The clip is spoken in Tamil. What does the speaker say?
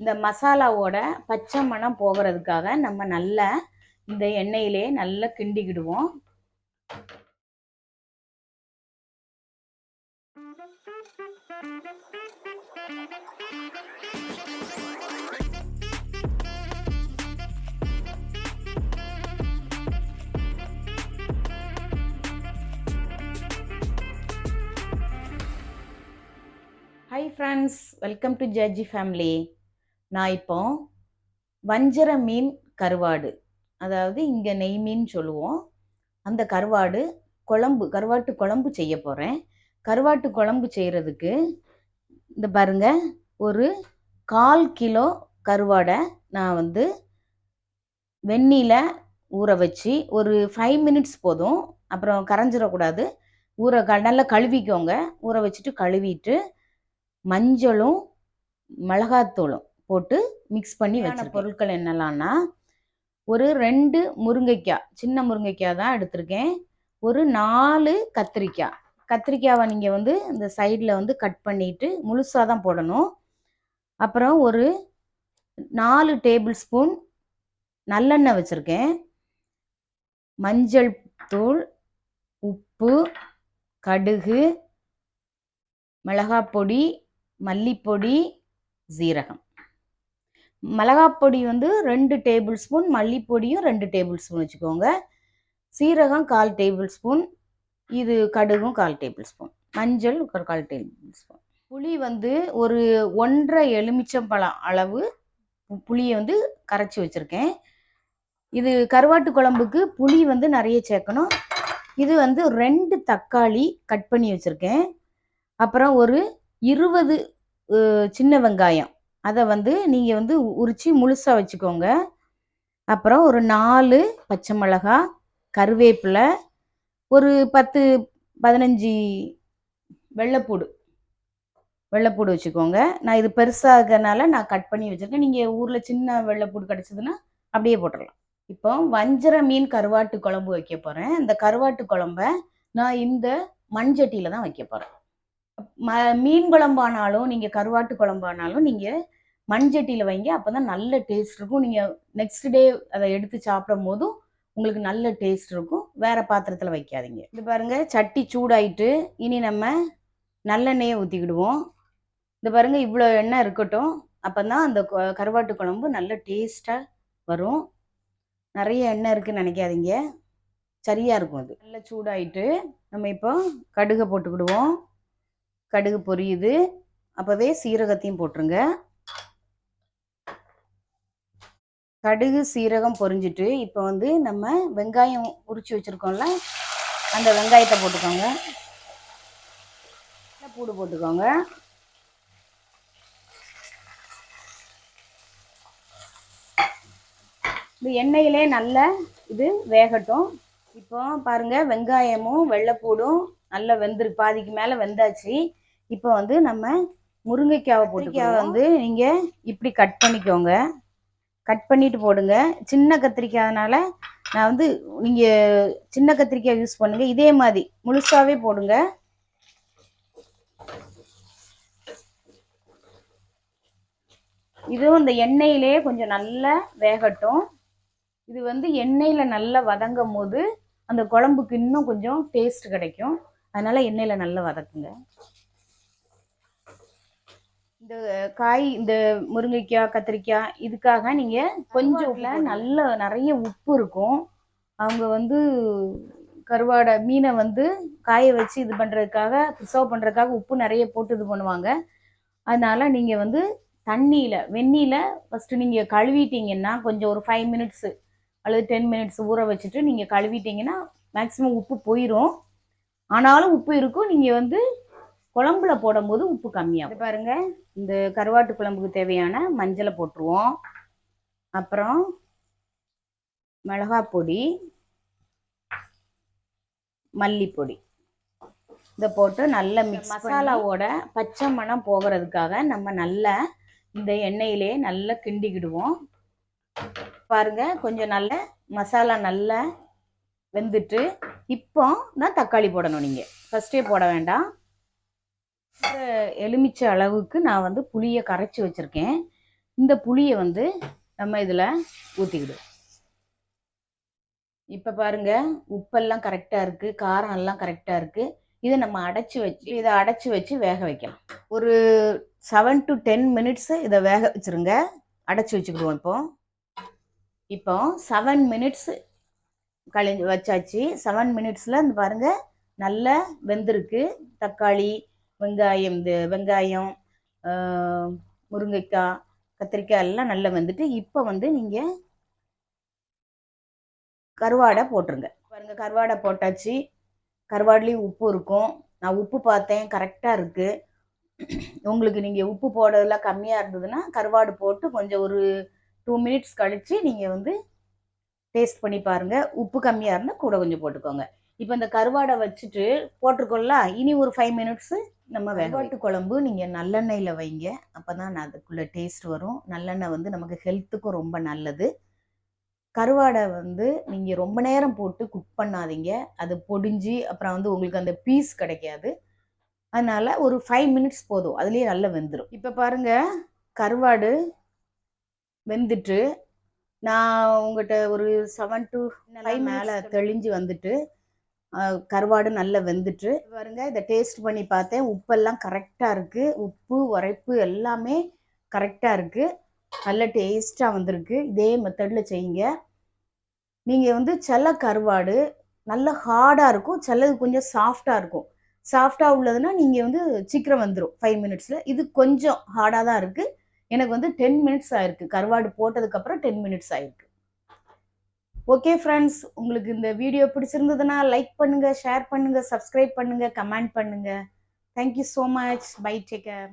இந்த மசாலாவோட பச்சை மணம் போகிறதுக்காக நம்ம நல்லா இந்த எண்ணெயிலே நல்லா கிண்டிக்கிடுவோம். ஹாய் ஃப்ரெண்ட்ஸ் வெல்கம் டு ஜட்ஜி ஃபேமிலி நான் இப்போ வஞ்சர மீன் கருவாடு அதாவது இங்கே நெய் மீன் சொல்லுவோம். அந்த கருவாடு குழம்பு கருவாட்டு குழம்பு செய்ய போகிறேன் கருவாட்டு குழம்பு செய்கிறதுக்கு இந்த பாருங்க ஒரு கால் கிலோ கருவாடை நான் வந்து வெந்நீல ஊற வச்சு ஒரு ஃபைவ் மினிட்ஸ் போதும். அப்புறம் கரைஞ்சிடக்கூடாது. ஊற க நல்லா கழுவிக்கோங்க. ஊற வச்சுட்டு கழுவிட்டு மஞ்சளும் மிளகாத்தூளும். போட்டு மிக்ஸ் பண்ணி வச்ச பொருட்கள் என்னெல்லாம்னா ஒரு ரெண்டு முருங்கைக்காய் சின்ன முருங்கைக்காய் தான் எடுத்திருக்கேன். ஒரு நாலு கத்திரிக்காய். கத்திரிக்காவை நீங்கள் வந்து இந்த சைடில் வந்து கட் பண்ணிவிட்டு முழுசாக தான் போடணும். அப்புறம் ஒரு நாலு டேபிள் ஸ்பூன் நல்லெண்ணெய் வச்சுருக்கேன். மஞ்சள் தூள் உப்பு கடுகு மிளகாப்பொடி மல்லிப்பொடி சீரகம். மிளகாப்பொடி வந்து ரெண்டு டேபிள் ஸ்பூன் மல்லிப்பொடியும் ரெண்டு டேபிள் ஸ்பூன் வச்சுக்கோங்க. சீரகம் கால் டேபிள் ஸ்பூன் இது கடுகும் கால் டேபிள் ஸ்பூன் மஞ்சள் ஒரு கால் டேபிள் ஸ்பூன். புளி வந்து ஒரு ஒன்றரை எலுமிச்சம்பழம் அளவு புளியை வந்து கரைச்சி வச்சுருக்கேன். இது கருவாட்டு குழம்புக்கு புளி வந்து நிறைய சேர்க்கணும். இது வந்து ரெண்டு தக்காளி கட் பண்ணி வச்சுருக்கேன். அப்புறம் ஒரு இருபது சின்ன வெங்காயம். அதை வந்து நீங்கள் வந்து உரித்து முழுசாக வச்சுக்கோங்க. அப்புறம் ஒரு நாலு பச்சை மிளகா கருவேப்பிலை ஒரு பத்து பதினஞ்சு வெள்ளைப்பூடு. வெள்ளைப்பூடு வச்சுக்கோங்க. நான் இது பெருசாக இருக்கிறனால நான் கட் பண்ணி வச்சுருக்கேன். நீங்கள் ஊரில் சின்ன வெள்ளைப்பூடு கிடச்சிதுன்னா அப்படியே போட்டுடலாம். இப்போ வஞ்சர மீன் கருவாட்டு குழம்பு வைக்க போகிறேன் இந்த கருவாட்டு குழம்ப நான் இந்த மண்சட்டியில் தான் வைக்க போகிறேன் ம மீன் குழம்பானாலும் நீங்கள் கருவாட்டு குழம்பானாலும் நீங்கள் மண்சட்டியில் வைங்க. அப்போ தான் நல்ல டேஸ்ட் இருக்கும். நீங்கள் நெக்ஸ்ட் டே அதை எடுத்து சாப்பிடும் போதும் உங்களுக்கு நல்ல டேஸ்ட் இருக்கும். வேறு பாத்திரத்தில் வைக்காதீங்க. இது பாருங்கள் சட்டி சூடாயிட்டு இனி நம்ம நல்லெண்ணெயை ஊற்றிக்கிடுவோம் இது பாருங்கள் இவ்வளோ எண்ணெய் இருக்கட்டும். அப்போ தான் அந்த கருவாட்டு குழம்பு நல்ல டேஸ்ட்டாக வரும். நிறைய எண்ணெய் இருக்குன்னு நினைக்காதீங்க. சரியாக இருக்கும் அது. நல்லா சூடாயிட்டு நம்ம இப்போ கடுகை போட்டுக்கிடுவோம். கடுகு பொரியுது. அப்போவே சீரகத்தையும் போட்டுருங்க. கடுகு சீரகம் பொரிஞ்சிட்டு இப்போ வந்து நம்ம வெங்காயம் உரிச்சு வச்சுருக்கோம்ல அந்த வெங்காயத்தை போட்டுக்கோங்க. பூடு போட்டுக்கோங்க. இந்த எண்ணெயிலே நல்ல இது வேகட்டும். இப்போ பாருங்கள் வெங்காயமும் வெள்ளைப்பூடும் நல்லா வெந்துருக்கு பாதிக்கு மேலே வெந்தாச்சு. இப்போ வந்து நம்ம முருங்கைக்காவை போட்டுக்காவை வந்து நீங்கள் இப்படி கட் பண்ணிக்கோங்க. கட் பண்ணிட்டு போடுங்க. சின்ன கத்திரிக்காய்னால நான் வந்து நீங்கள் சின்ன கத்திரிக்காய் யூஸ் பண்ணுங்கள் இதே மாதிரி முழுசாகவே போடுங்க. இதுவும் இந்த எண்ணெயிலே கொஞ்சம் நல்லா வேகட்டும். இது வந்து எண்ணெயில் நல்லா வதங்கும் போது அந்த குழம்புக்கு இன்னும் கொஞ்சம் டேஸ்ட் கிடைக்கும். அதனால் எண்ணெயில் நல்லா வதக்குங்க. இந்த காய் இந்த முருங்கைக்காய் கத்திரிக்காய் இதுக்காக நீங்கள் கொஞ்சம் நல்ல நிறைய உப்பு இருக்கும். அவங்க வந்து கருவாடை மீனை வந்து காய வச்சு இது பண்ணுறதுக்காக ப்ரிசர்வ் பண்ணுறதுக்காக உப்பு நிறைய போட்டு இது பண்ணுவாங்க. அதனால் நீங்கள் வந்து தண்ணியில் வெந்நியில் ஃபஸ்ட்டு நீங்கள் கழுவிட்டீங்கன்னா கொஞ்சம் ஒரு ஃபைவ் மினிட்ஸு அல்லது டென் மினிட்ஸ் ஊற வச்சுட்டு நீங்கள் கழுவிட்டீங்கன்னா மேக்ஸிமம் உப்பு போயிடும் ஆனாலும் உப்பு இருக்கும். நீங்கள் வந்து குழம்புல போடும்போது உப்பு கம்மியாக பாருங்கள் இந்த கருவாட்டு குழம்புக்கு தேவையான மஞ்சளை போட்டுருவோம். அப்புறம் மிளகாய் பொடி மல்லிப்பொடி. இதை போட்டு நல்ல மிக்ஸ் மசாலாவோட பச்சை மணம் போகிறதுக்காக நம்ம நல்லா இந்த எண்ணெயிலே நல்லா கிண்டிக்கிடுவோம். பாருங்க கொஞ்சம் நல்ல மசாலா நல்லா வெந்துட்டு இப்போ தான் தக்காளி போடணும் நீங்கள் ஃபஸ்ட்டே போட வேண்டாம். எலுமிச்சை அளவுக்கு நான் வந்து புளியை கரைச்சி வச்சுருக்கேன். இந்த புளியை வந்து நம்ம இதில் ஊற்றிக்கிடுவோம் இப்போ பாருங்கள் உப்பெல்லாம் கரெக்டாக இருக்குது காரம் எல்லாம் கரெக்டாக இருக்குது இதை நம்ம அடைச்சி வச்சு இதை அடைச்சி வச்சு வேக வைக்கலாம். ஒரு செவன் டு டென் மினிட்ஸு இதை வேக வச்சுருங்க. அடைச்சி வச்சுக்கிடுவோம் இப்போ. இப்போ செவன் மினிட்ஸ் கழிஞ்சு வச்சாச்சு. செவன் மினிட்ஸில் இந்த பாருங்கள் நல்லா வெந்திருக்கு. தக்காளி வெங்காயம் இந்த வெங்காயம் முருங்கைக்காய் கத்திரிக்காய் எல்லாம் நல்லா வந்துட்டு இப்போ வந்து நீங்கள் கருவாடை போட்டுருங்க. பாருங்கள் கருவாடை போட்டாச்சு. கருவாடுலேயும் உப்பு இருக்கும். நான் உப்பு பார்த்தேன் கரெக்டாக இருக்குது உங்களுக்கு நீங்கள் உப்பு போடுறதுலாம் கம்மியாக இருந்ததுன்னா கருவாடு போட்டு கொஞ்சம் ஒரு டூ மினிட்ஸ் கழித்து நீங்கள் வந்து டேஸ்ட் பண்ணி பாருங்கள் உப்பு கம்மியாக இருந்தால் கூட கொஞ்சம் போட்டுக்கோங்க. இப்போ இந்த கருவாடை வச்சுட்டு போட்டிருக்கோம்ல இனி ஒரு ஃபைவ் மினிட்ஸு நம்ம வெங்காட்டு குழம்பு நீங்கள் நல்லெண்ணெயில் வைங்க. அப்போ தான் அதுக்குள்ளே டேஸ்ட் வரும். நல்லெண்ணெய் வந்து நமக்கு ஹெல்த்துக்கும் ரொம்ப நல்லது. கருவாடை வந்து நீங்கள் ரொம்ப நேரம் போட்டு குக் பண்ணாதீங்க. அது பொடிஞ்சு அப்புறம் வந்து உங்களுக்கு அந்த பீஸ் கிடைக்காது. அதனால் ஒரு ஃபைவ் மினிட்ஸ் போதும். அதுலேயே நல்லா வெந்துடும் இப்போ பாருங்கள் கருவாடு வெந்துட்டு நான் உங்கள்கிட்ட ஒரு செவன் டு ஃபைவ் மேலே தெளிஞ்சு வந்துட்டு கருவாடு நல்லா வெந்துட்டு பாருங்க இதை டேஸ்ட் பண்ணி பார்த்தேன். உப்பெல்லாம் கரெக்டாக இருக்குது உப்பு உரைப்பு எல்லாமே கரெக்டாக இருக்குது நல்ல டேஸ்ட்டாக வந்திருக்கு. இதே மெத்தடில் செய்யுங்க. நீங்கள் வந்து சில கருவாடு நல்ல ஹார்டாக இருக்கும். சிலது கொஞ்சம் சாஃப்டாக இருக்கும். சாஃப்டாக உள்ளதுன்னா நீங்கள் வந்து சீக்கிரம் வந்துடும் ஃபைவ் மினிட்ஸில் இது கொஞ்சம் ஹார்டாக தான் இருக்குது எனக்கு வந்து டென் மினிட்ஸ் ஆயிருக்கு. கருவாடு போட்டதுக்கப்புறம் டென் மினிட்ஸ் ஆயிருக்கு. ஓகே ஃப்ரெண்ட்ஸ் உங்களுக்கு இந்த வீடியோ பிடிச்சிருந்ததுன்னா லைக் பண்ணுங்கள் ஷேர் பண்ணுங்கள் சப்ஸ்கிரைப் பண்ணுங்கள் கமெண்ட் பண்ணுங்கள் thank you so much bye take care